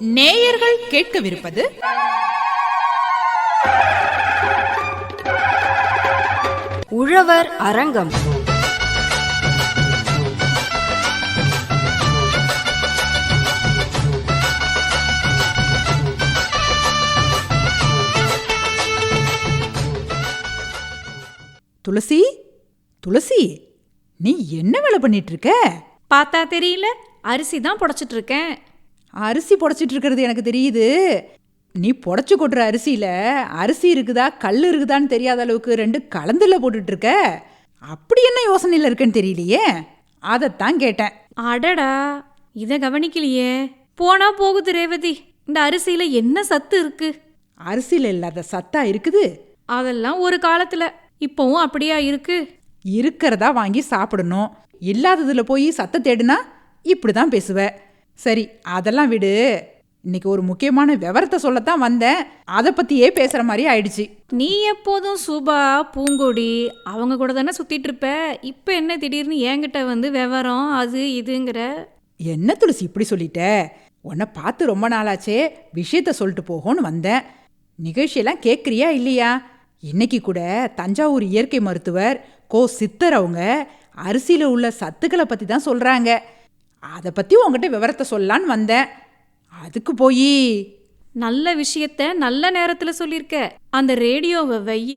நேயர்கள் கேட்கவிருப்பது உழவர் அரங்கம். துளசி துளசி நீ என்ன வேலை பண்ணிட்டு இருக்க? பார்த்தா தெரியல அரிசி தான் புடைச்சிட்டு இருக்கேன். அரிசி புடைச்சிட்டு இருக்கிறது எனக்கு தெரியுது. நீ புடைச்சு கொட்டுற அரிசியில அரிசி இருக்குதா கல் இருக்குதான்னு தெரியாத அளவுக்கு ரெண்டு கலந்துல போட்டுட்டு இருக்க. அப்படி என்ன யோசனையில் இருக்குன்னு தெரியலையே. அதைத்தான் கேட்டேன். அடடா இதை கவனிக்கலையே. போனா போகுது ரேவதி. இந்த அரிசியில என்ன சத்து இருக்கு? அரிசியில் இல்லாத சத்தா இருக்குது? அதெல்லாம் ஒரு காலத்துல. இப்போவும் அப்படியா இருக்கு? இருக்கிறதா வாங்கி சாப்பிடணும். இல்லாததுல போய் சத்த தேடுனா இப்படி தான் பேசுவ. சரி அதெல்லாம் விடு. இன்னைக்கு ஒரு முக்கியமான விவரத்தை சொல்லத்தான் வந்தேன். அதை பத்தியே பேசுற மாதிரி ஆயிடுச்சு. நீ எப்போதும் சுபா பூங்கொடி அவங்க கூட தானே சுத்திட்டு இருப்ப. இப்போ என்ன திடீர்னு என்கிட்ட வந்து விவரம் அது இதுங்கிற? என்ன துளசி இப்படி சொல்லிட்ட? உன்னை பார்த்து ரொம்ப நாளாச்சே விஷயத்த சொல்லிட்டு போகணும்னு வந்தேன். நிகழ்ச்சியெல்லாம் கேட்குறியா இல்லையா? இன்னைக்கு கூட தஞ்சாவூர் இயற்கை மருத்துவர் கோ சித்தர் அவங்க அரிசியில் உள்ள சத்துக்களை பற்றி தான் சொல்கிறாங்க அதை பற்றி உங்ககிட்ட விவரத்தை சொல்லலான்னு வந்தேன். அதுக்கு போய். நல்ல விஷயத்த நல்ல நேரத்துல சொல்லியிருக்க அந்த ரேடியோவை வை.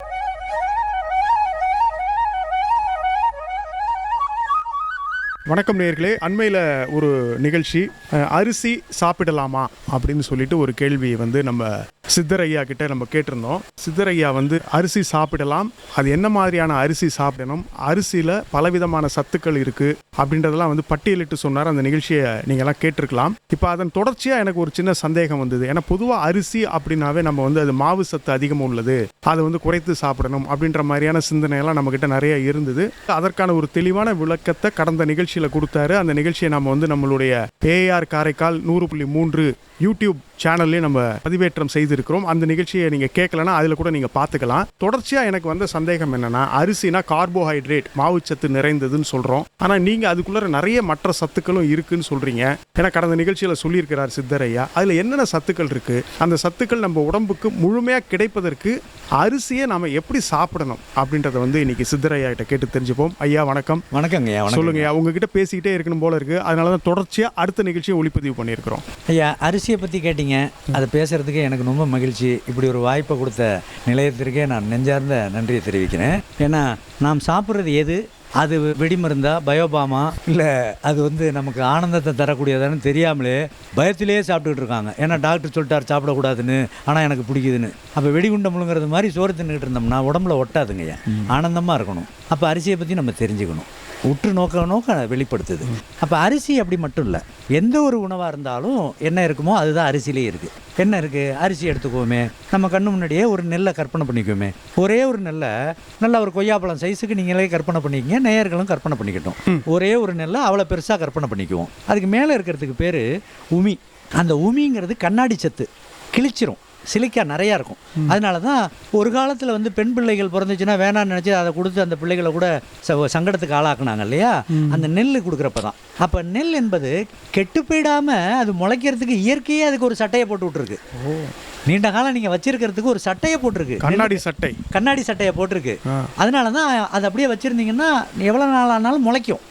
வணக்கம் நேயர்களே அண்மையில் ஒரு நிகழ்ச்சி அரிசி சாப்பிடலாமா அப்படின்னு சொல்லிட்டு ஒரு கேள்வியை வந்து நம்ம சித்தரையா கிட்ட நம்ம கேட்டிருந்தோம். சித்தரையா வந்து அரிசி சாப்பிடலாம். அது என்ன மாதிரியான அரிசி சாப்பிடணும்? அரிசியில் பலவிதமான சத்துக்கள் இருக்கு அப்படின்றதெல்லாம் வந்து பட்டியலிட்டு சொன்னார். அந்த நிகழ்ச்சியை நீங்கள்லாம் கேட்டிருக்கலாம். இப்போ அதன் தொடர்ச்சியாக எனக்கு ஒரு சின்ன சந்தேகம் வந்தது. ஏன்னா பொதுவாக அரிசி அப்படின்னாவே நம்ம வந்து அது மாவு சத்து அதிகம் உள்ளது. அதை வந்து குறைத்து சாப்பிடணும் அப்படின்ற மாதிரியான சிந்தனையெல்லாம் நம்மக்கிட்ட நிறைய இருந்தது. அதற்கான ஒரு தெளிவான விளக்கத்தை கடந்த நிகழ்ச்சியில் கொடுத்தாரு. அந்த நிகழ்ச்சியை நம்ம வந்து நம்மளுடைய ஏஆர் காரைக்கால் நூறு புள்ளி மூன்று யூடியூப் சேனல்லே நம்ம பதிவேற்றம் செய்திருக்கிறோம். அந்த நிகழ்ச்சியை நீங்கள் கேட்கலன்னா அதில் கூட நீங்கள் பார்த்துக்கலாம். தொடர்ச்சியாக எனக்கு வந்த சந்தேகம் என்னன்னா அரிசினா கார்போஹைட்ரேட் மாவுச்சத்து நிறைந்ததுன்னு சொல்கிறோம் ஆனால் நீங்கள் அதுக்குள்ளே நிறைய மற்ற சத்துக்களும் இருக்குன்னு சொல்கிறீங்க ஏன்னா கடந்த நிகழ்ச்சியில் சொல்லியிருக்கிறார் சித்தரையா அதில் என்னென்ன சத்துக்கள் இருக்குது அந்த சத்துக்கள் நம்ம உடம்புக்கு முழுமையாக கிடைப்பதற்கு அரிசியை நாம எப்படி சாப்பிடணும்? அப்படின்றத வந்து இன்னைக்கு சித்தரையா கிட்ட கேட்டு தெரிஞ்சுப்போம். ஐயா வணக்கம். வணக்கங்க ஐயா வணக்கம் சொல்லுங்க ஐயா உங்ககிட்ட பேசிக்கிட்டே இருக்கணும் போல இருக்கு. அதனால தான் தொடர்ச்சியா அடுத்த நிகழ்ச்சியை ஒளிப்பதிவு பண்ணியிருக்கிறோம். ஐயா அரிசியை பற்றி கேட்டீங்க. அதை பேசுறதுக்கு எனக்கு ரொம்ப மகிழ்ச்சி. இப்படி ஒரு வாய்ப்பை கொடுத்த நிலையத்திற்கே நான் நெஞ்சார்ந்த நன்றியை தெரிவிக்கிறேன். ஏன்னா நாம் சாப்பிட்றது எது? அது வெடிமருந்தா பயோபாமா? இல்லை அது வந்து நமக்கு ஆனந்தத்தை தரக்கூடியதான்னு தெரியாமலே பயத்திலேயே சாப்பிட்டுக்கிட்டு இருக்காங்க. ஏன்னா டாக்டர் சொல்லிட்டார் சாப்பிடக்கூடாதுன்னு. ஆனால் எனக்கு பிடிக்குதுன்னு. அப்போ வெடிகுண்ட முழுங்குறது மாதிரி சோறு தின்னுக்கிட்டு இருந்தோம்னா உடம்புல ஒட்டாதுங்க ஆனந்தமாக இருக்கணும். அப்போ அரிசியை பற்றி நம்ம தெரிஞ்சுக்கணும். உற்று நோக்க நோக்க வெளிப்படுத்துது. அப்போ அரிசி அப்படி மட்டும் இல்லை. எந்த ஒரு உணவாக இருந்தாலும் என்ன இருக்குமோ அதுதான் அரிசியிலே இருக்குது என்ன இருக்குது அரிசி எடுத்துக்குவோமே. நம்ம கண்ணு முன்னாடியே ஒரு நெல்லை கற்பனை பண்ணிக்குவோமே. ஒரே ஒரு நெல்லை நல்லா ஒரு கொய்யாப்பழம் சைஸுக்கு நீங்களே கற்பனை பண்ணிக்கங்க நேயர்களும் கற்பனை பண்ணிக்கட்டும். ஒரே ஒரு நெல்லை அவ்வளோ பெருசாக கற்பனை பண்ணிக்குவோம். அதுக்கு மேலே இருக்கிறதுக்கு பேர் உமி. அந்த உமிங்கிறது கண்ணாடி சத்து. கிழிச்சிரும். சிலிக்கா நிறையா இருக்கும். அதனால தான் ஒரு காலத்தில் வந்து பெண் பிள்ளைகள் பிறந்துச்சுன்னா வேணாம்னு நினச்சி அதை கொடுத்து அந்த பிள்ளைகளை கூட சங்கடத்துக்கு ஆளாக்குனாங்க இல்லையா? அந்த நெல் கொடுக்குறப்ப தான் அப்போ நெல் என்பது கெட்டு போயிடாமல் அது முளைக்கிறதுக்கு இயற்கையே அதுக்கு ஒரு சட்டையை போட்டு விட்ருக்கு நீண்ட காலம் நீங்கள் வச்சிருக்கிறதுக்கு ஒரு சட்டையை போட்டிருக்கு. கண்ணாடி சட்டை. கண்ணாடி சட்டையை போட்டிருக்கு. அதனால தான் அது அப்படியே வச்சுருந்தீங்கன்னா எவ்வளோ நாள் ஆனாலும் முளைக்கும்.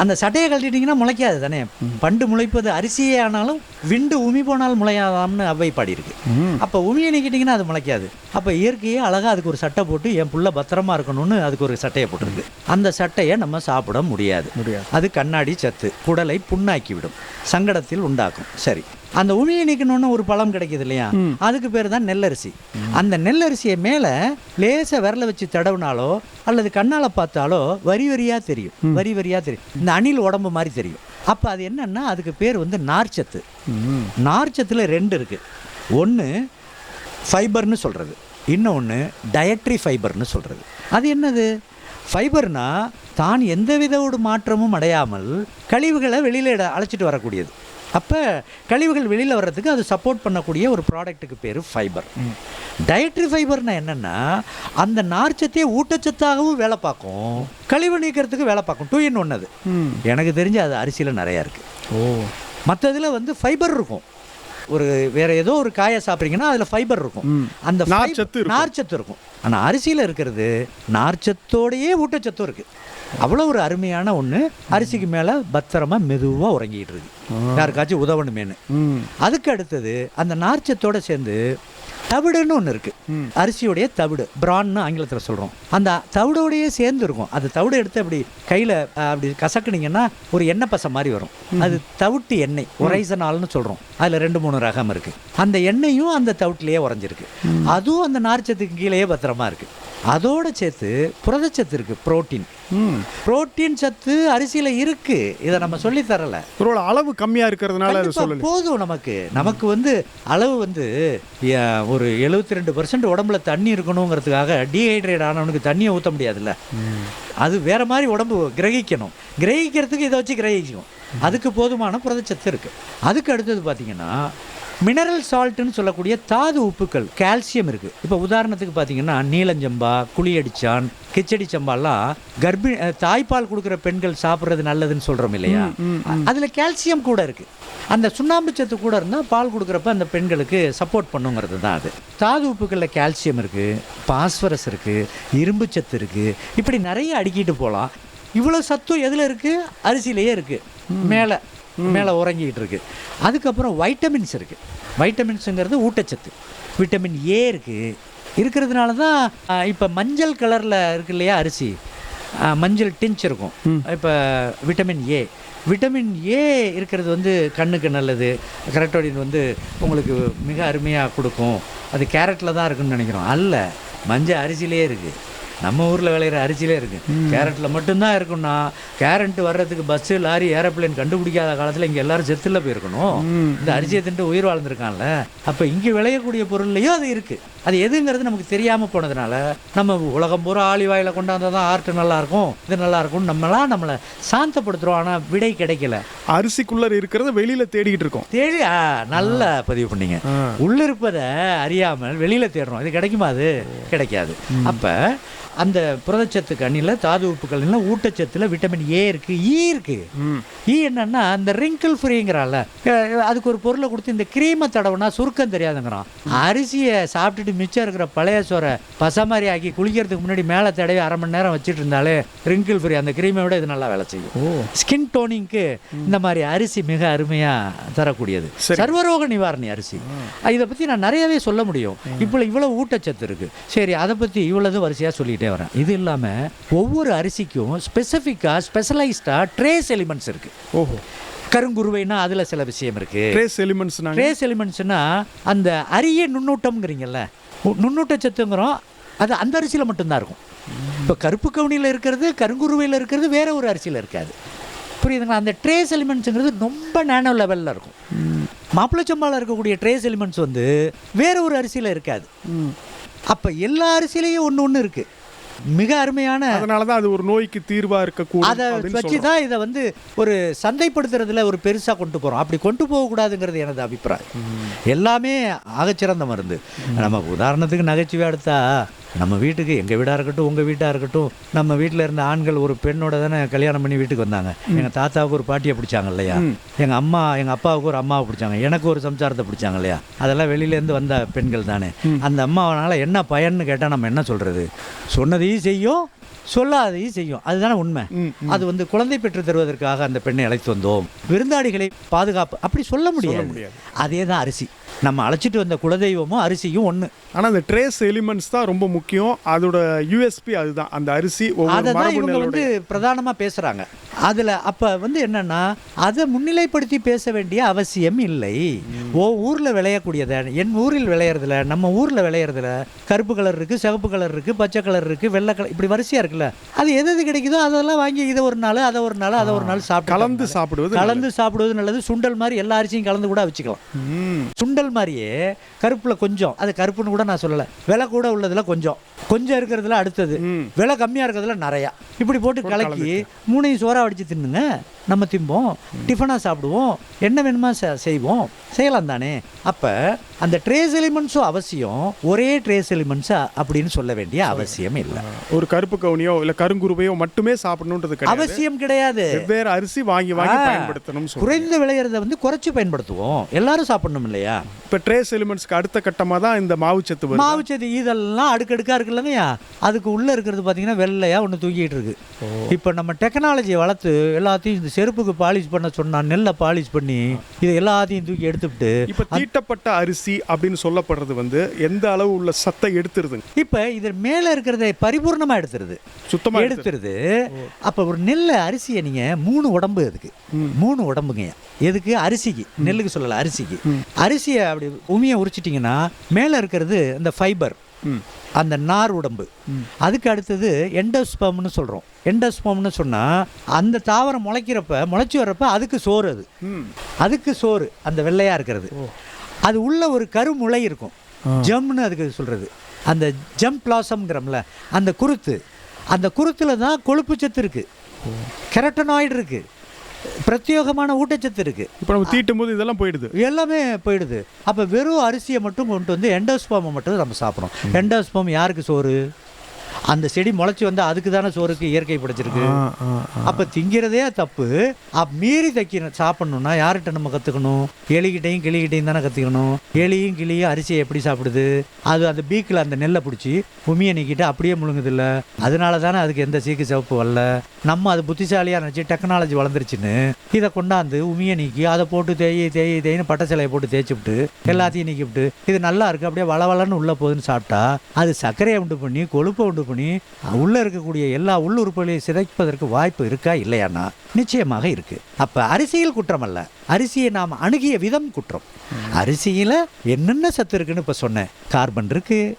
அந்த சட்டையை கழட்டிட்டீங்கன்னா முளைக்காது தானே? பண்டு முளைப்பது அரிசியே ஆனாலும் விண்டு உமி போனால் முளையாதாம்னு அவ்வை பாடியிருக்கு. அப்போ உமியை நீக்கிட்டிங்கன்னா அது முளைக்காது. அப்போ இயற்கையே அழகாக அதுக்கு ஒரு சட்டை போட்டு என் புள்ள பத்திரமா இருக்கணும்னு அதுக்கு ஒரு சட்டையை போட்டிருக்கு. அந்த சட்டையை நம்ம சாப்பிட முடியாது. முடியாது. அது கண்ணாடி சத்து குடலை புண்ணாக்கி விடும் சங்கடத்தில் உண்டாக்கும். சரி. அந்த உமியை நீக்கணும்னு ஒரு பழம் கிடைக்குது இல்லையா? அதுக்கு பேர் தான் நெல்லரிசி. அந்த நெல்லரிசியை மேலே லேசா விரல வச்சு தடவுனாலோ அல்லது கண்ணால் பார்த்தாலோ வரி வரியாக தெரியும். வரி வரியாக தெரியும். இந்த அணில் உடம்பு மாதிரி தெரியும். அப்போ அது என்னன்னா அதுக்கு பேர் வந்து நார்ச்சத்து. நார்ச்சத்தில் ரெண்டு இருக்குது ஒன்று ஃபைபர்னு சொல்கிறது இன்னொன்று டயட்ரி ஃபைபர்னு சொல்கிறது அது என்னது? ஃபைபர்னா தான் எந்தவித ஒரு மாற்றமும் அடையாமல் கழிவுகளை வெளியில் அழைச்சிட்டு வரக்கூடியது. அப்போ கழிவுகள் வெளியில் வர்றதுக்கு அது சப்போர்ட் பண்ணக்கூடிய ஒரு ப்ராடக்ட்டுக்கு பேர் ஃபைபர் டயட்ரி ஃபைபர்னா என்னென்னா அந்த நார்ச்சத்தையே ஊட்டச்சத்தாகவும் வேலை பார்க்கும். கழிவு நீக்கிறதுக்கு வேலை பார்க்கும். டூ இன் ஒன் அது. எனக்கு தெரிஞ்சு அது அரிசியில் நிறையா இருக்குது ஓ. மற்றதில் வந்து ஃபைபர் இருக்கும். ஒரு வேற ஏதோ ஒரு காயை சாப்பிட்றீங்கன்னா அதில் ஃபைபர் இருக்கும். அந்த நார் fiber- சத்து இருக்கும். நார்ச்சத்து இருக்கும். ஆனால் அரிசியில் இருக்கிறது நார்ச்சத்தோடையே ஊட்டச்சத்தும் இருக்குது அவ்வளோ ஒரு அருமையான ஒன்று அரிசிக்கு மேலே பத்திரமா மெதுவாக உறங்கிட்டு இருக்கு. யாருக்காச்சும் உதவணுமேனு அதுக்கு அடுத்தது அந்த நார்ச்சத்தோட சேர்ந்து தவிடுன்னு ஒன்று இருக்கு. அரிசியோடைய தவிடு பிரான்னு ஆங்கிலத்தில் சொல்கிறோம் அந்த தவிடோடையே சேர்ந்து இருக்கும் அது தவிடு எடுத்து அப்படி கையில் அப்படி கசக்குனீங்கன்னா ஒரு எண்ணெய் பசை மாதிரி வரும். அது தவிட்டு எண்ணெய் ஒரைசனால்னு சொல்கிறோம் அதில் ரெண்டு மூணு ரகம் இருக்குது அந்த எண்ணெயும் அந்த தவிட்டுலேயே உறைஞ்சிருக்கு. அதுவும் அந்த நார்ச்சத்துக்கு கீழேயே பத்திரமா இருக்குது அதோட சேர்த்து புரதச்சத்து இருக்குது புரோட்டீன் ம். புரோட்டீன் சத்து அரிசியில் இருக்குது இதை நம்ம சொல்லி தரல. அளவு கம்மியா இருக்கிறதுனால போதும் நமக்கு. நமக்கு வந்து அளவு வந்து ஒரு எழுபத்தி ரெண்டு பர்சன்ட் உடம்புல தண்ணி இருக்கணுங்கிறதுக்காக டீஹைட்ரேட் ஆனவனுக்கு தண்ணியை ஊற்ற முடியாதுல்ல. அது வேற மாதிரி உடம்பு கிரகிக்கணும். கிரகிக்கிறதுக்கு இதை வச்சு கிரகிக்கும். அதுக்கு போதுமான புரதச்சத்து இருக்கு. அதுக்கு அடுத்தது பார்த்தீங்கன்னா மினரல் சால்ட்னு சொல்லக்கூடிய தாது உப்புக்கள் கால்சியம் இருக்குது இப்போ உதாரணத்துக்கு பார்த்தீங்கன்னா நீலஞ்சம்பா குழியடிச்சான் கிச்சடி சம்பாலாம் கர்ப்பிணி தாய்ப்பால் கொடுக்குற பெண்கள் சாப்பிட்றது நல்லதுன்னு சொல்கிறோம் இல்லையா? அதில் கால்சியம் கூட இருக்குது அந்த சுண்ணாம்பு சத்து கூட இருந்தால் பால் கொடுக்குறப்ப அந்த பெண்களுக்கு சப்போர்ட் பண்ணுங்கிறது தான் அது. தாது உப்புகளில் கால்சியம் இருக்குது பாஸ்பரஸ் இருக்குது இரும்பு சத்து இருக்குது இப்படி நிறைய அடுக்கிட்டு போகலாம் இவ்வளோ சத்தும் எதில் இருக்குது அரிசியிலேயே இருக்குது மேலே மேலே உறங்கிட்டு இருக்கு. அதுக்கப்புறம் வைட்டமின்ஸ் இருக்குது வைட்டமின்ஸுங்கிறது ஊட்டச்சத்து. விட்டமின் ஏ இருக்குது இருக்கிறதுனால தான் இப்போ மஞ்சள் கலரில் இருக்கு இல்லையா அரிசி? மஞ்சள் டிஞ்ச் இருக்கும். இப்போ விட்டமின் ஏ விட்டமின் ஏ இருக்கிறது வந்து கண்ணுக்கு நல்லது. கரெக்டோடின் வந்து உங்களுக்கு மிக அருமையாக கொடுக்கும். அது கேரட்டில் தான் இருக்குன்னு நினைக்கிறோம். அல்ல மஞ்சள் அரிசியிலே இருக்குது நம்ம ஊரில் விளையிற அரிசியிலே இருக்குது கேரட்டில் மட்டும்தான் இருக்குன்னா கேரட் வர்றதுக்கு பஸ்ஸு லாரி ஏரோப்ளேன் கண்டுபிடிக்காத காலத்தில் இங்கே எல்லாரும் செத்துல போயிருக்கணும். இந்த அரிசியை தின்ட்டு உயிர் வாழ்ந்திருக்கான்ல. அப்போ இங்கே விளையக்கூடிய பொருள்லையும் அது இருக்குது அது எதுங்கிறது நமக்கு தெரியாமல் போனதுனால நம்ம உலகம் பூரா ஆலிவாயில் கொண்டாந்தா தான் ஆர்ட் நல்லா இருக்கும் இது நல்லா இருக்கும் நம்மளாம் நம்மளை சாந்தப்படுத்துகிறோம் ஆனால் விடை கிடைக்கல. அரிசிக்குள்ள இருக்கிறத வெளியில தேடிக்கிட்டு இருக்கோம். தேடி நல்லா பதிவு பண்ணீங்க. ஆ. உள்ள இருப்பதை அறியாமல் வெளியில தேடுறோம். இது கிடைக்குமா அது? கிடைக்காது. அப்ப அந்த புரதச்சத்துக்கு அணில தாது உப்புக்கள்ல ஊட்டச்சத்துல விட்டமின் ஏ இருக்கு ஈ இருக்கு. ஈ என்னன்னா அந்த ரிங்கிள் ஃப்ரீங்கிறால அதுக்கு ஒரு பொருளை கொடுத்து இந்த கிரீமை தடவுனா சுருக்கம் தெரியாதுங்கிறான். அரிசியை சாப்பிட்டுட்டு மிச்சம் இருக்கிற பழைய சோறை பசை மாதிரி ஆக்கி குளிக்கிறதுக்கு முன்னாடி மேலே தடவி அரை மணி நேரம் வச்சுட்டு இருந்தாலே ரிங்கிள் ஃப்ரீ அந்த கிரீமை விட இது நல்லா வேலை செய்யும். ஸ்கின் டோனிங்க்கு இந்த மாதிரி அரிசி மிக அருமையா தரக்கூடியது. சர்வரோக நிவாரணி அரிசி. இதை பத்தி நான் நிறையவே சொல்ல முடியும். இப்போ இவ்வளவு ஊட்டச்சத்து இருக்கு. சரி அதை பத்தி இவ்வளவு வரிசையா சொல்லிட்டே வரேன். இது இல்லாம ஒவ்வொரு அரிசிக்கும் ஸ்பெசிஃபிக்கா ஸ்பெஷலைஸ்டா ட்ரேஸ் எலிமெண்ட்ஸ் இருக்கு. ஓஹோ. கருங்குருவைனா அதுல சில விஷயம் இருக்கு. ட்ரேஸ் எலிமெண்ட்ஸ் நாங்க ட்ரேஸ் எலிமெண்ட்ஸ்னா அந்த அரிய நுண்ணூட்டம்ங்கிறீங்கல்ல நுண்ணூட்ட சத்துங்கிறோம் அது அந்த அரிசியில் மட்டும்தான் இருக்கும். இப்போ கருப்பு கவுனியில் இருக்கிறது கருங்குருவையில் இருக்கிறது வேற ஒரு அரிசியில் இருக்காது. புரியுதுங்களா? அந்த ட்ரேஸ் எலிமெண்ட்ஸுங்கிறது ரொம்ப நேனோ லெவலில் இருக்கும். மாப்பிளச்சம்பாவில் இருக்கக்கூடிய ட்ரேஸ் எலிமெண்ட்ஸ் வந்து வேற ஒரு அரிசியில் இருக்காது. அப்போ எல்லா அரிசியிலையும் ஒன்று ஒன்று இருக்குது மிக அருமையான அதனால தான் அது ஒரு நோய்க்கு தீர்வா இருக்கக்கூடும் அதை வச்சு. தான் இதை வந்து ஒரு சந்தைப்படுத்துறதுல ஒரு பெருசாக கொண்டு போகிறோம் அப்படி கொண்டு போகக்கூடாதுங்கிறது எனது அபிப்பிராயம். எல்லாமே ஆகச்சிறந்த மருந்து. நம்ம உதாரணத்துக்கு நகைச்சுவை எடுத்தா நம்ம வீட்டுக்கு எங்கள் வீடாக இருக்கட்டும் உங்கள் வீட்டாக இருக்கட்டும் நம்ம வீட்டில் இருந்த ஆண்கள் ஒரு பெண்ணோட தானே கல்யாணம் பண்ணி வீட்டுக்கு வந்தாங்க. எங்கள் தாத்தாவுக்கு ஒரு பாட்டியை பிடிச்சாங்க இல்லையா? எங்கள் அம்மா எங்கள் அப்பாவுக்கு ஒரு அம்மாவை பிடிச்சாங்க. எனக்கு ஒரு சம்சாரத்தை பிடிச்சாங்க இல்லையா? அதெல்லாம் வெளியிலேருந்து வந்த பெண்கள் தானே. அந்த அம்மாவனால என்ன பயன்னு கேட்டால் நம்ம என்ன சொல்கிறது சொன்னதையும் செய்யும் சொல்லாதையும் செய்யும். அதுதானே உண்மை. அது வந்து குழந்தை பெற்று தருவதற்காக அந்த பெண்ணை அழைத்து வந்தோம். விருந்தாளிகளை பாதுகாப்பு அப்படி சொல்ல முடியாது. முடியாது. அதே தான் அரிசி. நம்ம அழைச்சிட்டு வந்த குலதெய்வமும் அரிசியும் ஒன்று ஆனா அந்த ட்ரேஸ் எலிமெண்ட்ஸ் தான் ரொம்ப முக்கியம். அதோட யூஎஸ்பி அதுதான். அந்த அரிசி அதை தான் இவங்க வந்து பிரதானமாக பேசுகிறாங்க அதில் அப்போ வந்து என்னன்னா அதை முன்னிலைப்படுத்தி பேச வேண்டிய அவசியம் இல்லை. ஓ ஊரில் விளையக்கூடியதை என் ஊரில் விளையிறதுல நம்ம ஊரில் விளையிறதுல கருப்பு கலர் இருக்குது சிவப்பு கலர் இருக்குது பச்சை கலர் இருக்குது வெள்ளை கலர் இப்படி வரிசையாக இருக்குல்ல அது எது எது கிடைக்குதோ அதெல்லாம் வாங்கி இதை ஒரு நாள் அதை ஒரு நாள் அதை ஒரு நாள் சாப்பிட்டு கலந்து சாப்பிடுவது கலந்து சாப்பிடுவது நல்லது. சுண்டல் மாதிரி எல்லா அரிசியும் கலந்து கூட வச்சுக்கலாம். சுண்டல் மாதிரியே கருப்பில் கொஞ்சம். அது கருப்புன்னு கூட நான் சொல்லலை. விலை கூட உள்ளதுல கொஞ்சம். கொஞ்சம் இருக்கிறதுல அடுத்தது. விலை கம்மியாக இருக்கிறதுல நிறையா. இப்படி போட்டு கலக்கி மூணையும் சோறா வடிச்சு தின்னுங்க. நம்ம திம்போம் டிஃபனாக சாப்பிடுவோம் என்ன வேணுமா செய்வோம். செய்யலாம் தானே. அப்போ அந்த ட்ரேஸ் எலிமெண்ட்ஸும் அவசியம் ஒரே ட்ரேஸ் எலிமெண்ட்ஸ் அப்படின்னு சொல்ல வேண்டிய அவசியம் இல்லை. ஒரு கருப்பு கவுனியோ இல்ல கருங்குருவையோ மட்டுமே சாப்பிடணுன்றது அவசியம் கிடையாது. வெவ்வேறு அரிசி வாங்கி வாங்கி பயன்படுத்தணும் குறைந்து விளையிறத வந்து குறைச்சு பயன்படுத்துவோம். எல்லாரும் சாப்பிடணும் இல்லையா? இப்ப ட்ரேஸ் எலிமெண்ட்ஸ்க்கு அடுத்த கட்டமா தான் இந்த மாவு சத்து வருது? மாவுச்சத்து இதெல்லாம் அடுக்கடுக்கா இருக்குல்லங்கய்யா அதுக்கு உள்ள இருக்கிறது பார்த்தீங்கன்னா வெள்ளையா ஒன்று தூக்கிட்டு இருக்கு. இப்போ நம்ம டெக்னாலஜியை வளர்த்து எல்லாத்தையும் இந்த செருப்புக்கு பாலிஷ் பண்ண சொன்னா நெல்லை பாலிஷ் பண்ணி இது எல்லாத்தையும் தூக்கி எடுத்துவிட்டு இப்ப தீட்டப்பட்ட அரிசி அப்படின்னு சொல்லப்படுறது வந்து எந்த அளவு உள்ள சத்தை எடுத்துருதுங்க? இப்போ இது மேலே இருக்கிறத பரிபூர்ணமா எடுத்துருது. சுத்தமா எடுத்துருது. அப்போ ஒரு நெல் அரிசியை நீங்க மூணு உடம்பு அதுக்கு மூணு உடம்புங்க. எதுக்கு? அரிசிக்கு. நெல்லுக்கு சொல்லல அரிசிக்கு. அரிசியை அப்படி உமியை உரிச்சிட்டிங்கன்னா மேலே இருக்கிறது இந்த ஃபைபர் அந்த நார் உடம்பு. அதுக்கு அடுத்தது எண்டோஸ்பம்னு சொல்கிறோம் எண்டோஸ்பம்னு சொன்னால் அந்த தாவரம் முளைக்கிறப்ப முளைச்சி வர்றப்ப அதுக்கு சோறு அது. அதுக்கு சோறு அந்த வெள்ளையாக இருக்கிறது. அது உள்ள ஒரு கருமுளை இருக்கும். ஜம்னு அதுக்கு சொல்கிறது அந்த ஜம் பிளாசம்ங்கிறோம்ல அந்த குருத்து. அந்த குருத்துல தான் கொழுப்பு சத்து இருக்குது கெரட்டனாய்டு இருக்குது பிரத்யேகமான ஊட்டச்சத்து இருக்குது இப்ப நம்ம தீட்டும் போது இதெல்லாம் போயிடுது. எல்லாமே போயிடுது. அப்போ வெறும் அரிசியை மட்டும் கொண்டு வந்து எண்டோஸ்பாமை மட்டும் நம்ம சாப்பிட்றோம் எண்டோஸ்பாம் யாருக்கு சோறு? அந்த செடி முளைச்சி வந்து அதுக்கு தானே சோறுக்கு இயற்கை படைச்சிருக்கு? அப்போ திங்கிறதே தப்பு. அப் மீறி தைக்க சாப்பிடணும்னா யார்கிட்ட நம்ம கற்றுக்கணும் எலிகிட்டையும் கிளிகிட்டையும் தானே கற்றுக்கணும் எலியும் கிளியும் அரிசியை எப்படி சாப்பிடுது? அது அந்த பீக்கில் அந்த நெல்லை பிடிச்சி உமியை நீக்கிட்டு அப்படியே முழுங்குதில்ல. அதனால தானே அதுக்கு எந்த சீக்கு சிவப்பு வரல? நம்ம அது புத்திசாலியாக நினச்சி டெக்னாலஜி வளர்ந்துருச்சுன்னு இதை கொண்டாந்து உமியை நீக்கி அதை போட்டு தேய் தேய் தேய்னு பட்டை சிலையை போட்டு தேய்ச்சி விட்டு எல்லாத்தையும் நீக்கிவிட்டு இது நல்லா இருக்கு அப்படியே வளவளன்னு உள்ள போகுதுன்னு சாப்பிட்டா அது சர்க்கரையை உண்டு பண்ணி கொழுப்பை உண்டு பண்ணி உள்ளே இருக்கக்கூடிய எல்லா உள்ளுறுப்புகளையும் சிதைப்பதற்கு வாய்ப்பு இருக்கா இல்லையானா நிச்சயமாக இருக்குது அப்போ அரிசியில் குற்றம் அல்ல. அரிசியை நாம் அணுகிய விதம் குற்றம். அரிசியில் என்னென்ன சத்து இருக்குன்னு இப்போ சொன்னேன். கார்பன் இருக்குது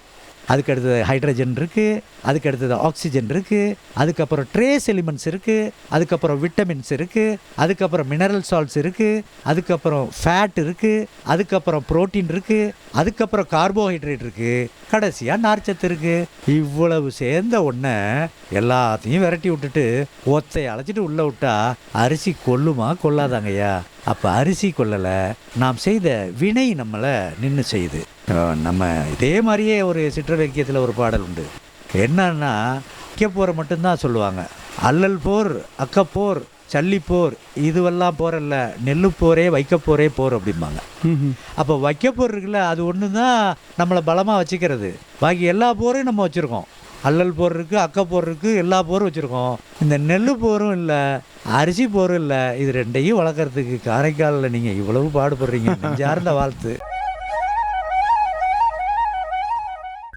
அதுக்கு அடுத்தது ஹைட்ரஜன் இருக்குது அதுக்கு அடுத்தது ஆக்சிஜன் இருக்குது அதுக்கப்புறம் ட்ரேஸ் எலிமெண்ட்ஸ் இருக்குது அதுக்கப்புறம் விட்டமின்ஸ் இருக்குது அதுக்கப்புறம் மினரல் சால்ட்ஸ் இருக்குது அதுக்கப்புறம் ஃபேட் இருக்குது அதுக்கப்புறம் புரோட்டீன் இருக்குது அதுக்கப்புறம் கார்போஹைட்ரேட் இருக்குது கடைசியாக நார்ச்சத்து இருக்குது இவ்வளவு சேர்ந்த ஒன்றை எல்லாத்தையும் விரட்டி விட்டுட்டு ஒத்தை அழைச்சிட்டு உள்ளே விட்டா அரிசி கொல்லுமா கொல்லாதாங்கய்யா? அப்போ அரிசி கொல்லலை. நாம் செய்த வினை நம்மளை நின்று செய்யுது. நம்ம இதே மாதிரியே ஒரு சிற்றலக்கியத்தில் ஒரு பாடல் உண்டு. என்னன்னா போரை மட்டும்தான் சொல்லுவாங்க. அல்லல் போர் அக்கப்போர் சல்லிப்போர் இதுவெல்லாம் போரல்ல நெல்லு போரே வைக்கப்போரே போர் அப்படிம்பாங்க. அப்போ வைக்கப்போர் இருக்குல்ல அது ஒன்று தான் நம்மளை பலமாக வச்சுக்கிறது. பாக்கி எல்லா போரையும் நம்ம வச்சுருக்கோம். அல்லல் போர் இருக்குது அக்கப்போர் இருக்குது எல்லா போரும் வச்சுருக்கோம். இந்த நெல் போரும் இல்லை அரிசி போரும் இல்லை இது ரெண்டையும் வளர்க்குறதுக்கு காரைக்காலில் நீங்கள் இவ்வளவு பாடுபடுறீங்க நெஞ்சார்ந்த வாழ்த்து.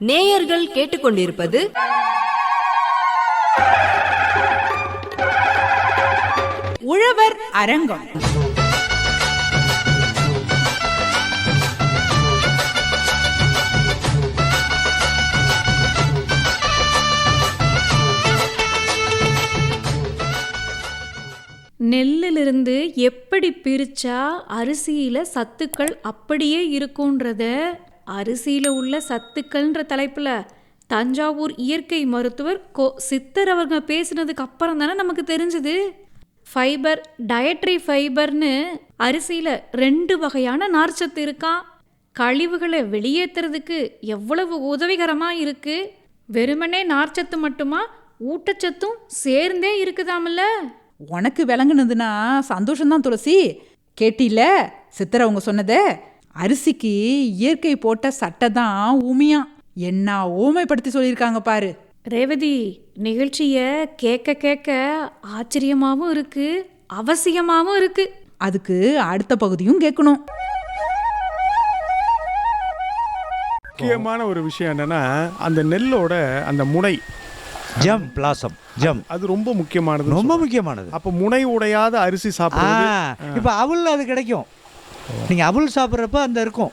நேயர்கள் கேட்டுக்கொண்டிருப்பது உழவர் அரங்கம். நெல்லிலிருந்து எப்படி பிரிச்சா அரிசியில சத்துக்கள் அப்படியே இருக்குன்றத அரிசியில் உள்ள சத்துக்கள்ன்ற தலைப்பில் தஞ்சாவூர் இயற்கை மருத்துவர் கோ சித்தர் அவங்க பேசினதுக்கு அப்புறம் தானே நமக்கு தெரிஞ்சது? ஃபைபர் டயட்ரி ஃபைபர்னு அரிசியில் ரெண்டு வகையான நார்ச்சத்து இருக்கான் கழிவுகளை வெளியேற்றுறதுக்கு எவ்வளவு உதவிகரமாக இருக்குது வெறுமனே நார்ச்சத்து மட்டுமா? ஊட்டச்சத்தும் சேர்ந்தே இருக்குதாமில்ல? உனக்கு விளங்குனதுன்னா சந்தோஷம்தான் துளசி. கேட்டில சித்தர் அவங்க சொன்னதே அரிசிக்கு இயற்கை போட்ட சட்டை தான் ஊமியாம் என்ன ஊமைப்படுத்தி சொல்லியிருக்காங்க பாரு. ரேவதி நிகழ்ச்சிய கேட்க கேட்க ஆச்சரியமாவும் இருக்கு அவசியமாவும் இருக்கு. அதுக்கு அடுத்த பகுதியும் கேட்கணும். முக்கியமான ஒரு விஷயம் என்னன்னா அந்த நெல்லோட அந்த முனை. Germ blossom germ. அது ரொம்ப முக்கியமானது ரொம்ப முக்கியமானது. அப்ப முனை உடையாத அரிசி சாப்பிடுறது. இப்போ அவல் அது கிடைக்கும். நீங்கள் அவுள் சாப்பிட்றப்ப அந்த இருக்கும்.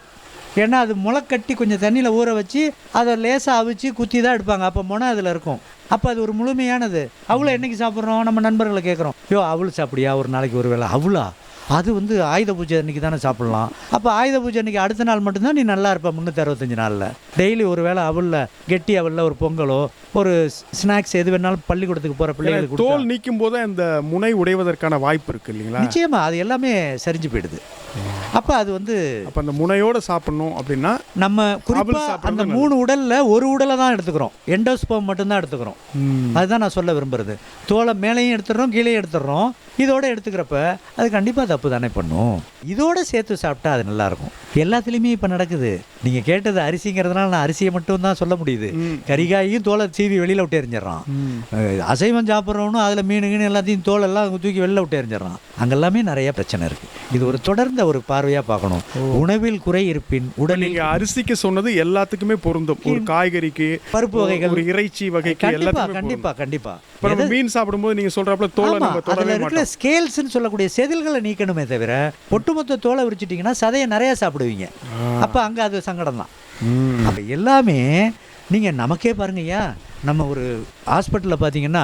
ஏன்னா அது முளைக்கட்டி கொஞ்சம் தண்ணியில் ஊற வச்சு அதை லேசாக அவிச்சு குத்தி தான் எடுப்பாங்க. அப்போ முனை அதில் இருக்கும். அப்போ அது ஒரு முழுமையானது. அவளை என்னைக்கு சாப்பிட்றோம்? நம்ம நண்பர்களை கேட்குறோம். யோ அவள் சாப்பிடியா ஒரு நாளைக்கு ஒரு வேளை அவளா அது வந்து ஆயுத பூஜை அன்னைக்கு தானே சாப்பிட்லாம். அப்போ ஆயுத பூஜை அன்னைக்கு அடுத்த நாள் மட்டும்தான் நீ நல்லா இருப்ப முந்நூற்றி அறுபத்தஞ்சு நாளில். டெய்லி ஒரு வேளை அவலில் கெட்டி அவலில் ஒரு பொங்கலோ ஒரு ஸ்நாக்ஸ் எது வேணாலும் பள்ளிக்கூடத்துக்கு போகிற பிள்ளைகளுக்கு தோல் நீக்கும் போது அந்த முனை உடைவதற்கான வாய்ப்பு இருக்கு இல்லைங்களா? நிச்சயமா அது எல்லாமே சரிஞ்சு போயிடுது. அப்போ அது வந்து அப்ப அந்த முனையோட சாப்பிடணும் அப்படின்னா நம்ம குறிப்பா சாப்பிடுறது அந்த. மூணு உடல்ல ஒரு உடலை தான் எடுத்துக்கிறோம். எண்டோஸ்போம் மட்டும்தான் எடுத்துக்கிறோம். அதுதான் நான் சொல்ல விரும்புறது. தோலை மேலேயும் எடுத்துடுறோம் கீழே எடுத்துடுறோம். இதோட எடுத்துக்கிறப்ப அது கண்டிப்பாக தப்பு தானே பண்ணும். இதோட சேர்த்து சாப்பிட்டா அது நல்லா இருக்கும் எல்லாத்துலேயுமே இப்போ நடக்குது. நீங்கள் கேட்டது அரிசிங்கிறதுனால நான் அரிசியை மட்டும் தான் சொல்ல முடியுது. கறிகாயும் தோலை சீவி வெளியில் விட்டு எறிஞ்சிடறான். அசைவம் சாப்பிட்றவனும் அதில் மீன் கீனு எல்லாத்தையும் தோல் எல்லாம் தூக்கி வெளில விட்டு எறிஞ்சிடறான். அங்கெல்லாமே நிறைய பிரச்சனை இருக்குது இது ஒரு தொடர்ந்த ஒரு பார்வையாக பார்க்கணும். உணவில் குறை இருப்பின் உடலில் அரிசிக்கு சொன்னது எல்லாத்துக்குமே பொருந்தும். ஒரு காய்கறிக்கு பருப்பு வகைகள். ஒரு இறைச்சி வகைக்கு கண்டிப்பா எல்லாத்துக்குமே கண்டிப்பா பொருந்தும். கண்டிப்பா. இப்ப நம்ம மீன் சாப்பிடும்போது நீங்க சொல்றாப்புல தோலை நம்ம தொடவே இருக்கிற ஸ்கேல்ஸ்னு சொல்லக்கூடிய செதில்களை நீக்கணுமே தவிர ஒட்டுமொத்த தோலை விரிச்சிட்டிங்கன்னா சதையை நிறைய சாப்பிடுவீங்க. அப்ப அங்க அது சங்கடம் தான் அப்ப எல்லாமே நீங்க நமக்கே பாருங்கய்யா நம்ம ஒரு ஹாஸ்பிட்டலில் பார்த்தீங்கன்னா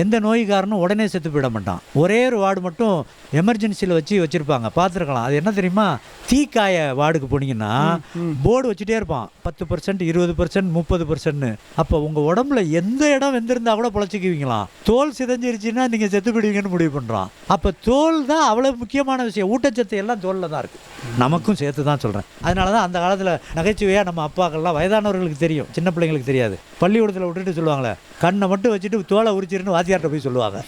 எந்த நோய்க்காரனும் உடனே செத்து போயிட மாட்டான். ஒரே ஒரு வார்டு மட்டும் எமர்ஜென்சியில் வச்சு வச்சுருப்பாங்க. பார்த்துருக்கலாம் அது என்ன தெரியுமா? தீக்காய வார்டுக்கு போனீங்கன்னா போர்டு வச்சுட்டே இருப்பான். பத்து பர்சன்ட் இருபது பர்சன்ட் முப்பது பர்சன்ட்னு அப்போ உங்கள் உடம்புல எந்த இடம் வெந்திருந்தா கூட பொழைச்சிக்குவீங்களாம். தோல் சிதைஞ்சிருச்சுன்னா நீங்கள் செத்து போயிடுவீங்கன்னு முடிவு பண்ணுறான் அப்போ தோல் தான் அவ்வளோ முக்கியமான விஷயம். ஊட்டச்சத்து எல்லாம் தோலில் தான் இருக்குது நமக்கும் சேர்த்து தான் சொல்கிறேன் அதனால தான் அந்த காலத்தில் நகைச்சுவையாக நம்ம அப்பாக்கள்லாம் வயதானவர்களுக்கு தெரியும். சின்ன பிள்ளைங்களுக்கு தெரியாது. பள்ளிக்கூடத்தில் விட்டுட்டு சொல்லுவாங்களே கண்ணை மட்டும் வச்சுட்டு தோலை உரிச்சிருன்னு வாத்தியார்கிட்ட போய் சொல்லுவாங்க.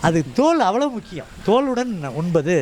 அது தோல் அவ்வளோ முக்கியம். தோலுடன் உண்பது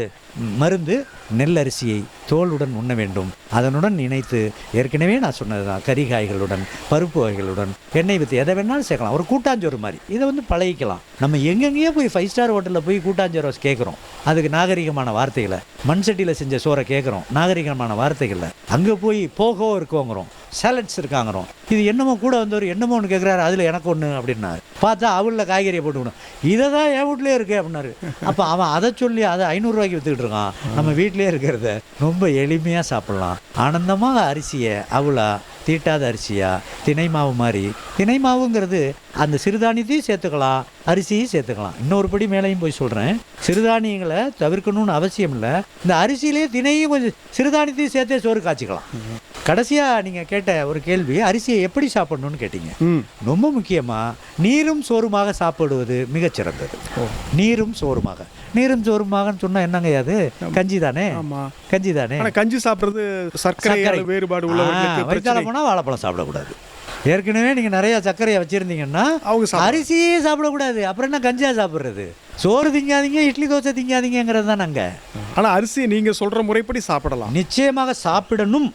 மருந்து நெல்லரிசியை தோலுடன் உண்ண வேண்டும். அதனுடன் இணைத்து ஏற்கனவே நான் சொன்னது தான் கறிகாய்களுடன் பருப்பு வகைகளுடன் எண்ணெய் வித்து எதை வேணாலும் சேர்க்கலாம். ஒரு கூட்டாஞ்சோறு மாதிரி. இதை வந்து பழகிக்கலாம். நம்ம எங்கெங்கேயோ போய் ஃபைவ் ஸ்டார் ஹோட்டலில் போய் கூட்டாஞ்சோறு கேட்குறோம். அதுக்கு நாகரிகமான வார்த்தைகளை. மண் சட்டியில் செஞ்ச சோறை கேட்குறோம். நாகரிகமான வார்த்தைகளில். அங்கே போய் போகோ இருக்கோங்கிறோம். சேலட்ஸ் இருக்காங்கிறோம். இது என்னமோ கூட வந்தவர் என்னமோ ஒன்று கேட்குறாரு அதில் எனக்கு ஒன்று அப்படின்னாரு. பார்த்தா அவளில் காய்கறியை போட்டுக்கணும். இதை தான் என் வீட்லேயே இருக்கு அப்படின்னாரு. அப்போ அவன் அதை சொல்லி அதை ஐநூறுரூவாய்க்கு விற்றுக்கிட்டு இருக்கான். நம்ம வீட்டில் இருக்கிறத ரொம்ப எளிமையாக சாப்பிட்லாம். ஆனந்தமாக அரிசியை அவளா தீட்டாத அரிசியா தினை மாவு மாதிரி தினை மாவுங்கிறது அந்த சிறுதானியத்தையும் சேர்த்துக்கலாம் அரிசியும் சேர்த்துக்கலாம். இன்னொரு படி மேலேயும் போய் சொல்கிறேன் சிறுதானியங்களை தவிர்க்கணும்னு அவசியம் இல்லை. இந்த அரிசியிலே தினையும் கொஞ்சம் சிறுதானியத்தையும் சேர்த்தே சோறு காய்ச்சிக்கலாம். கடைசியாக நீங்கள் கேட்ட ஒரு கேள்வி அரிசியை எப்படி சாப்பிடணும்னு கேட்டீங்க. ரொம்ப முக்கியமாக நீரும் சோறுமாக சாப்பிடுவது மிகச்சிறந்தது. நீரும் சோறுமாக. நீரும் சோறுமாகன்னு சொன்னால் என்னங்க அது? கஞ்சி தானே? ஆமா. கஞ்சி தானே? கஞ்சி சாப்பிடுறது சர்க்கரை வேறுபாடு உள்ளவர்களுக்கு வயிற்றால பிரச்சனை போனால் வாழைப்பழம் சாப்பிடக்கூடாது. ஏற்கனவே நீங்கள் நிறைய சர்க்கரையை வச்சுருந்தீங்கன்னா அவங்க அரிசியே சாப்பிடக்கூடாது. அப்புறம் என்ன கஞ்சியா சாப்பிட்றது? சோறு திங்காதீங்க இட்லி தோசை திங்காதீங்கிறது தான் நாங்கள் ஆனா அரிசி நீங்க சொல்ற முறைப்படி சாப்பிடலாம். நிச்சயமாக சாப்பிடணும்.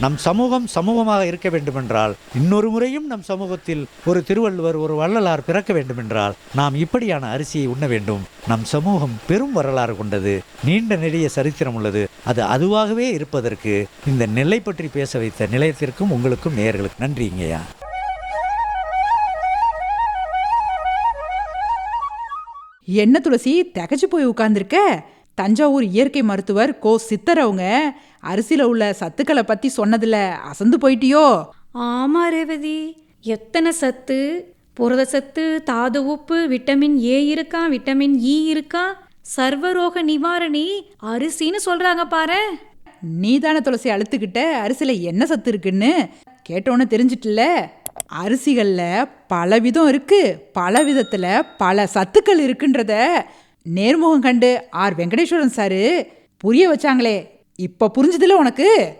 நம் சமூகம் சமூகமாக இருக்க வேண்டுமென்றால் இன்னொரு முறையும் நம் சமூகத்தில் ஒரு திருவள்ளுவர் ஒரு வள்ளலார் பிறக்க வேண்டுமென்றால் நாம் இப்படியான அரிசியை உண்ண வேண்டும். நம் சமூகம் பெரும் வரலாறு கொண்டது. நீண்ட நெடிய சரித்திரம் உள்ளது. அது அதுவாகவே இருப்பதற்கு இந்த நிலை பற்றி பேச வைத்த நிலையத்திற்கும் உங்களுக்கும் நேர்களுக்கு நன்றிங்கய்யா என்ன துளசி தகச்சு போய் உட்கார்ந்திருக்க? தஞ்சாவூர் இயற்கை மருத்துவர் கோ சித்தர் அவங்க. அரிசியில் உள்ள சத்துக்களை பற்றி சொன்னதில் அசந்து போயிட்டியோ? ஆமா ரேவதி. எத்தனை சத்து? புரத சத்து தாது உப்பு விட்டமின் ஏ இருக்கா விட்டமின் இ இருக்கா? சர்வரோக நிவாரணி அரிசின்னு சொல்றாங்க பாரு. நீ தானே துளசி அழுத்துக்கிட்ட அரிசியில் என்ன சத்து இருக்குன்னு? கேட்டோன்னு தெரிஞ்சிட்டுல. அரிசிகளில் பல விதம் இருக்கு. பல விதத்தில் பல சத்துக்கள் இருக்குன்றத நேர்முகம் கண்டு ஆர் வெங்கடேஸ்வரன் சாரு புரிய வச்சாங்களே. இப்போ புரிஞ்சுதுல உனக்கு?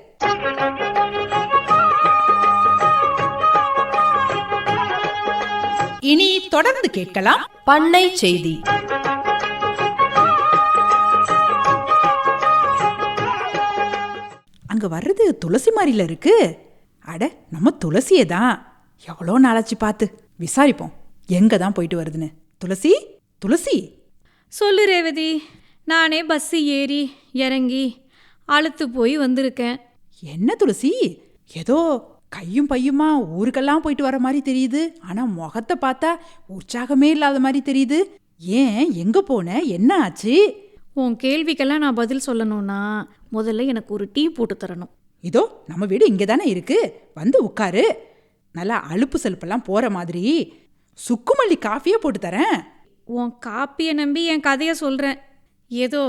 இனி தொடர்ந்து கேட்கலாம். பண்ணை செய்தி. அங்க வர்றது துளசி மாதிரில இருக்கு. அட நம்ம துளசியே தான். எவ்வளோ நாளாச்சு பார்த்து. விசாரிப்போம். எங்க தான் போயிட்டு வருதுன்னு. துளசி? துளசி? சொல்லு ரேவதி. நானே பஸ்ஸு ஏறி இறங்கி அழுத்து போய் வந்திருக்கேன். என்ன துளசி? ஏதோ கையும் பையுமா ஊருக்கெல்லாம் போயிட்டு வர மாதிரி தெரியுது. ஆனால் முகத்தை பார்த்தா உற்சாகமே இல்லாத மாதிரி தெரியுது. ஏன்? எங்கே போன? என்ன ஆச்சு? உன் கேள்விக்கெல்லாம் நான் பதில் சொல்லணும்னா முதல்ல எனக்கு ஒரு டீ போட்டு தரணும். இதோ நம்ம வீடு இங்கே தானே இருக்கு. வந்து உட்காரு. நல்லா அலுப்பு செலுப்பெல்லாம் போகிற மாதிரி. சுக்குமல்லி காஃபியே போட்டு தரேன். உன் காப்பியை நம்பி என் கதையை சொல்கிறேன் ஏதோ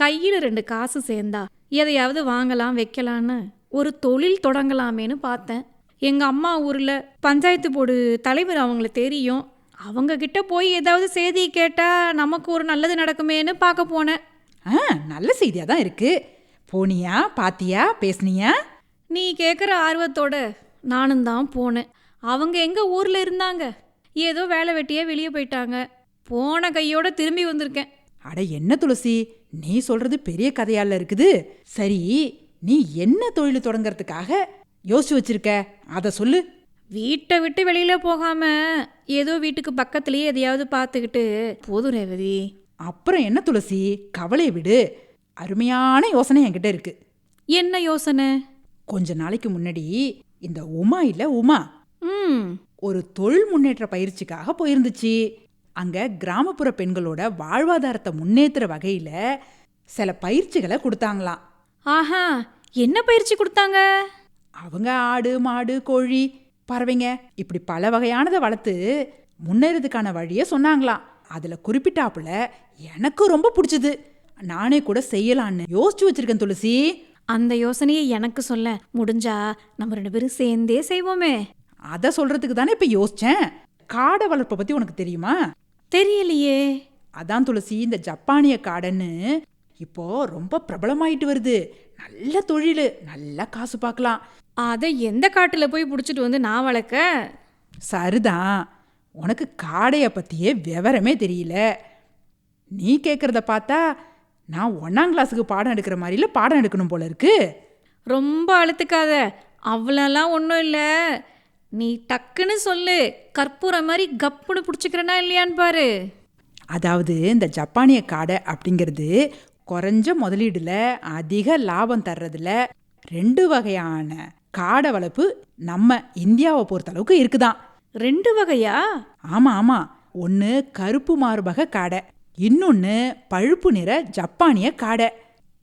கையில் ரெண்டு காசு சேர்ந்தா எதையாவது வாங்கலாம் வைக்கலான்னு ஒரு தொழில் தொடங்கலாமேன்னு பார்த்தேன். எங்கள் அம்மா ஊரில் பஞ்சாயத்து போர்டு தலைவர் அவங்கள தெரியும். அவங்க கிட்ட போய் ஏதாவது செய்தி கேட்டால் நமக்கு ஒரு நல்லது நடக்குமேன்னு பார்க்க போனேன். ஆ நல்ல செய்தியாக தான் இருக்கு. போனியா பாத்தியா பேசுனியா? நீ கேட்குற ஆர்வத்தோட நானும் தான் போனேன். அவங்க எங்கள் ஊரில் இருந்தாங்க? ஏதோ வேலை வெட்டியே வெளியே போயிட்டாங்க. போன கையோட திரும்பி வந்திருக்கேன். அட என்ன துளசி நீ சொல்றது பெரிய கதையால இருக்குது. சரி நீ என்ன தொழில் தொடங்கறதுக்காக யோசிச்சு வச்சிருக்க? அதை சொல்லு. வீட்டை விட்டு வெளியில் போகாமல் ஏதோ வீட்டுக்கு பக்கத்துலேயே எதையாவது பார்த்துக்கிட்டு போதும் ரேவதி. அப்புறம் என்ன துளசி கவலையை விடு. அருமையான யோசனை என்கிட்ட இருக்கு. என்ன யோசனை? கொஞ்ச நாளைக்கு முன்னாடி இந்த உமா இல்ல உமா? ம். ஒரு தொழில் முன்னேற்ற பயிற்சிக்காக போயிருந்துச்சு. அங்க கிராமப்புற பெண்களோட வாழ்வாதாரத்தை முன்னேற்றுற வகையில சில பயிற்சிகளை கொடுத்தாங்களாம். ஆஹா என்ன பயிற்சி கொடுத்தாங்க? அவங்க ஆடு மாடு கோழி பறவைங்க இப்படி பல வகையானதை வளர்த்து முன்னேறதுக்கான வழியை சொன்னாங்களாம். அதுல குறிப்பிட்டாப்புல எனக்கு ரொம்ப பிடிச்சது. நானே கூட செய்யலான்னு யோசிச்சு வச்சிருக்கேன் துளசி. அந்த யோசனையை எனக்கு சொல்ல முடிஞ்சா நம்ம ரெண்டு பேரும் சேர்ந்தே செய்வோமே. அதை சொல்றதுக்கு தானே இப்ப யோசிச்சேன். காடை வளர்ப்பை பத்தி உனக்கு தெரியுமா? தெரியலையே. அதான் துளசி இந்த ஜப்பானிய காடைன்னு இப்போ ரொம்ப பிரபலமாயிட்டு வருது. நல்ல தொழில் நல்லா காசு பார்க்கலாம் அதை எந்த காட்டில் போய் பிடிச்சிட்டு வந்து நான் வளர்க்க? சரிதான். உனக்கு காடையை பற்றியே விவரமே தெரியல. நீ கேட்குறத பார்த்தா நான் ஒன்றாம் கிளாஸுக்கு பாடம் எடுக்கிற மாதிரில பாடம் எடுக்கணும் போல இருக்கு. ரொம்ப அழுத்துக்காத. அவ்வளோலாம் ஒன்றும் இல்லை. நீ டக்குன்னு சொல்லு. கற்பூரம் மாதிரி கப்புன்னு பிடிச்சிக்கிறனா இல்லையான்னு பாரு. அதாவது இந்த ஜப்பானிய காடை அப்படிங்கிறது குறைஞ்ச முதலீடுல அதிக லாபம் தர்றதுல ரெண்டு வகையான காடை வளர்ப்பு நம்ம இந்தியாவை பொறுத்த அளவுக்கு இருக்குதாம் ரெண்டு வகையா? ஆமா ஆமா. ஒன்று கருப்பு மார்பக காடை இன்னொன்று பழுப்பு நிற ஜப்பானிய காடை.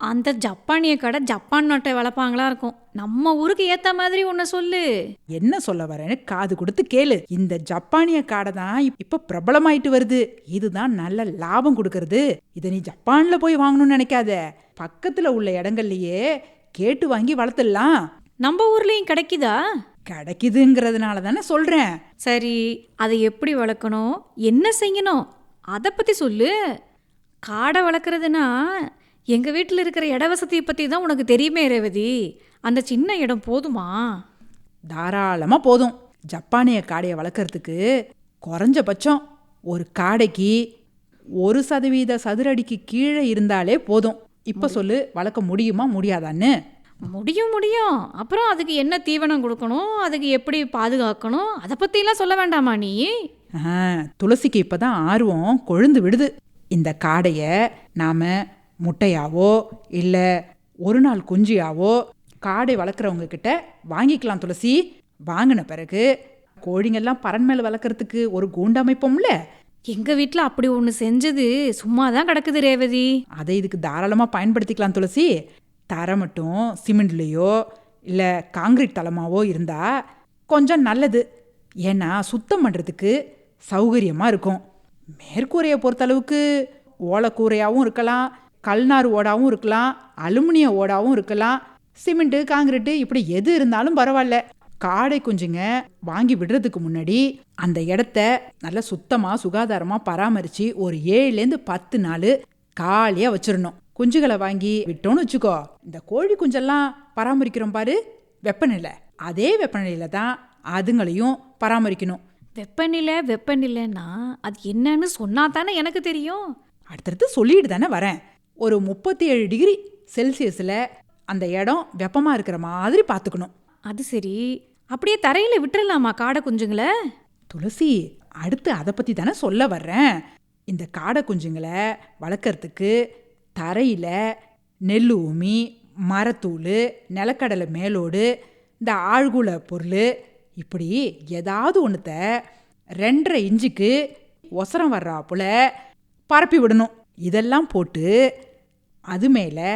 அந்த ஜப்பானிய கடை ஜப்பான் நாட்டை வளர்ப்பாங்களா இருக்கும். நம்ம ஊருக்கு ஏற்ற மாதிரி ஒன்று சொல்லு. என்ன சொல்ல வரேன்னு காது கொடுத்து கேளு. இந்த ஜப்பானிய காடை தான் இப்- இப்ப பிரபலமாயிட்டு வருது. இதுதான் நல்ல லாபம் கொடுக்கறது. இதை நீ ஜப்பான்ல போய் வாங்கணும்னு நினைக்காத. பக்கத்துல உள்ள இடங்கள்லயே கேட்டு வாங்கி வளர்த்துடலாம். நம்ம ஊர்லேயும் கிடைக்குதா? கிடைக்குதுங்கிறதுனால தானே சொல்றேன். சரி அதை எப்படி வளர்க்கணும்? என்ன செய்யணும்? அதை பற்றி சொல்லு. காடை வளர்க்குறதுனா எங்கள் வீட்டில் இருக்கிற இட வசதியை பற்றி தான் உனக்கு தெரியுமே ரேவதி. அந்த சின்ன இடம் போதுமா? தாராளமா போதும். ஜப்பானிய காடையை வளர்க்கறதுக்கு குறைஞ்சபட்சம் ஒரு காடைக்கு ஒரு சதவீத சதுரடிக்கு கீழே இருந்தாலே போதும். இப்ப சொல்லு வளர்க்க முடியுமா முடியாதான்னு? முடியும் முடியும். அப்புறம் அதுக்கு என்ன தீவனம் கொடுக்கணும் அதுக்கு எப்படி பாதுகாக்கணும் அதை பற்றிலாம் சொல்ல வேண்டாமா நீ? துளசிக்கு இப்பதான் ஆர்வம் கொழுந்து விடுது. இந்த காடையை நாம முட்டையாவோ இல்ல ஒரு நாள் குஞ்சியாவோ காடை வளர்க்குறவங்க கிட்ட வாங்கிக்கலாம் துளசி. வாங்கின பிறகு கோழிங்கெல்லாம் பறன் மேல வளர்க்குறதுக்கு ஒரு கூண்டு அமைப்போம்ல? எங்கள் வீட்டில் அப்படி ஒன்று செஞ்சது. சும்மா தான் கிடக்குது ரேவதி. அதை இதுக்கு தாராளமாக பயன்படுத்திக்கலாம் துளசி. தரை மட்டும் சிமெண்ட்லேயோ இல்லை காங்கிரீட் தளமாவோ இருந்தால் கொஞ்சம் நல்லது. ஏன்னா சுத்தம் பண்ணுறதுக்கு சௌகரியமாக இருக்கும். மேற்கூரையை பொறுத்தளவுக்கு ஓலைக்கூரையாகவும் இருக்கலாம். கல்நார் ஓடாவும் இருக்கலாம் அலுமினிய ஓடாவும் இருக்கலாம் சிமெண்ட்டு காங்கிரீட்டு இப்படி எது இருந்தாலும் பரவாயில்ல. காடை குஞ்சுங்க வாங்கி விடுறதுக்கு முன்னாடி அந்த இடத்த நல்லா சுத்தமாக சுகாதாரமாக பராமரித்து ஒரு ஏழுலேருந்து பத்து நாள் காலியாக வச்சிடணும் குஞ்சுகளை வாங்கி விட்டோன்னு வச்சுக்கோ. இந்த கோழி குஞ்செல்லாம் பராமரிக்கிறோம் பாரு வெப்பநிலை. அதே வெப்பநிலையில தான் அதுங்களையும் பராமரிக்கணும். வெப்பநிலை வெப்பநிலைன்னா அது என்னன்னு சொன்னா தானே எனக்கு தெரியும். அடுத்தடுத்து சொல்லிட்டு தானே வரேன். ஒரு முப்பத்தி ஏழு டிகிரி செல்சியஸில் அந்த இடம் வெப்பமாக இருக்கிற மாதிரி பார்த்துக்கணும். அது சரி. அப்படியே தரையில் விட்டுறலாமா காடை குஞ்சுங்களை? துளசி அடுத்து அதை பற்றி தானே சொல்ல வர்றேன். இந்த காடை குஞ்சுங்களை வளர்க்கறதுக்கு தரையில் நெல் ஊமி மரத்தூள் நிலக்கடலை மேலோடு இந்த ஆழ்குல பொருள் இப்படி ஏதாவது ஒன்றுத்த ரெண்டரை இன்ச்சுக்கு ஒசரம் வர்றாப்புல பரப்பி விடணும். இதெல்லாம் போட்டு அது மேலே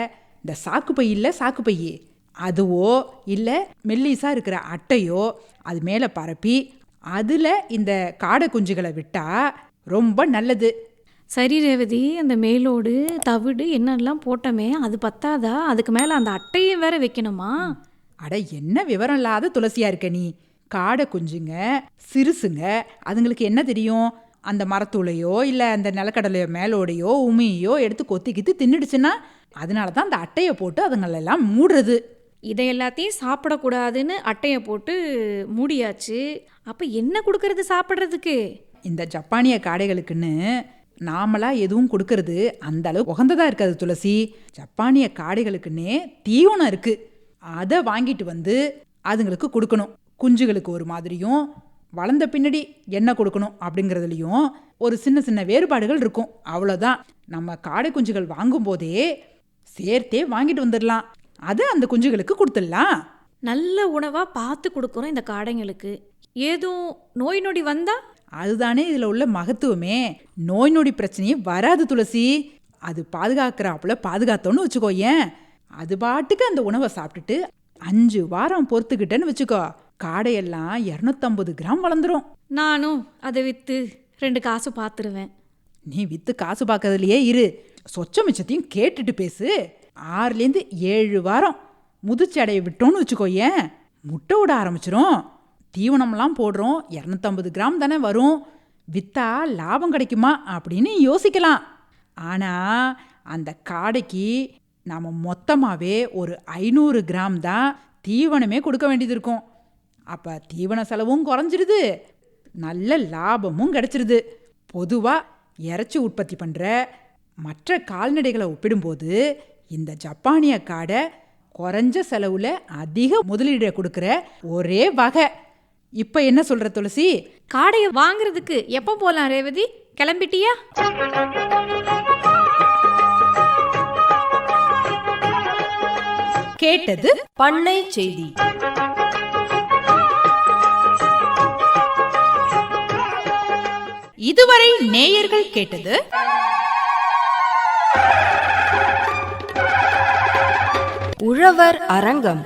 இந்த சாக்கு பை இல்லை சாக்கு பை அதுவோ இல்லை மெல்லிசா இருக்கிற அட்டையோ அது மேலே பரப்பி அதில் இந்த காடை குஞ்சுகளை விட்டா ரொம்ப நல்லது. சரி ரேவதி அந்த மேலோடு தவிடு என்னெல்லாம் போட்டோமே அது பத்தாதா? அதுக்கு மேலே அந்த அட்டையும் வேற வைக்கணுமா? அட என்ன விவரம் இல்லாத துளசியா இருக்க நீ? காடை குஞ்சுங்க சிறுசுங்க அதுங்களுக்கு என்ன தெரியும்? அந்த மரத்தூளையோ இல்லை அந்த நிலக்கடலையோ மேலோடையோ உமியோ எடுத்து கொத்திக்கிட்டு தின்னுடுச்சுன்னா அதனால தான் அந்த அட்டையை போட்டு அதுங்களெல்லாம் மூடுறது. இதை எல்லாத்தையும் சாப்பிடக்கூடாதுன்னு அட்டையை போட்டு மூடியாச்சு. அப்போ என்ன கொடுக்கறது சாப்பிட்றதுக்கு? இந்த ஜப்பானிய காடைகளுக்குன்னு நாமளா எதுவும் கொடுக்கறது அந்த அளவு உகந்ததா இருக்காது துளசி. ஜப்பானிய காடைகளுக்குன்னே தீவனம் இருக்கு. அதை வாங்கிட்டு வந்து அதுங்களுக்கு கொடுக்கணும். குஞ்சுகளுக்கு ஒரு மாதிரியும் வளர்ந்த பின்னாடி என்ன கொடுக்கணும் அப்படிங்கிறதுலையும் ஒரு சின்ன சின்ன வேறுபாடுகள் இருக்கும். அவ்வளோதான் நம்ம காடை குஞ்சுகள் வாங்கும்போதே சேர்த்தே வாங்கிட்டு வந்துடலாம். அதை அந்த குஞ்சுகளுக்கு கொடுத்துடலாம். நல்ல உணவாக பார்த்து கொடுக்குறோம் இந்த காடைங்களுக்கு. ஏதும் நோய் நொடி வந்தா? அதுதானே இதில் உள்ள மகத்துவமே. நோய் நொடி பிரச்சனையே வராது துளசி. அது பாதுகாக்கிறாப்புல பாதுகாத்தோன்னு வச்சுக்கோ ஏன்? அது பாட்டுக்கு அந்த உணவை சாப்பிட்டுட்டு அஞ்சு வாரம் பொறுத்துக்கிட்டேன்னு வச்சுக்கோ. காடையெல்லாம் இரநூத்தம்பது கிராம் வளர்ந்துரும். நானும் அதை விற்று ரெண்டு காசு பார்த்துருவேன் நீ வித்து காசு பார்க்கறதுலையே இரு. சொச்ச மிச்சத்தையும் கேட்டுட்டு பேசு. ஆறுலேருந்து ஏழு வாரம். முதுச்சடையை விட்டோன்னு வச்சுக்கோ ஏன் முட்டை விட ஆரம்பிச்சிரும். தீவனம்லாம் போடுறோம். இரநூத்தம்பது கிராம் தானே வரும். வித்தா லாபம் கிடைக்குமா அப்படின்னு யோசிக்கலாம். ஆனால் அந்த காடைக்கு நாம் மொத்தமாகவே ஒரு ஐநூறு கிராம் தான் தீவனமே கொடுக்க வேண்டியது இருக்கும். அப்போ தீவன செலவும் குறைஞ்சிருது. நல்ல லாபமும் கிடைச்சிருது. பொதுவாக இறைச்சி உற்பத்தி பண்ணுற மற்ற கால்நடைகளை ஒப்பிடும்போது இந்த ஜப்பானிய காடை குறைஞ்ச செலவில் அதிக முதலீடு கொடுக்குற ஒரே வகை. இப்போ என்ன சொல்கிற துளசி? காடையை வாங்குறதுக்கு எப்போ போகலாம் ரேவதி? கிளம்பிட்டியா? கேட்டது பண்ணை செய்தி. இதுவரை நேயர்கள் கேட்டது உழவர் அரங்கம்.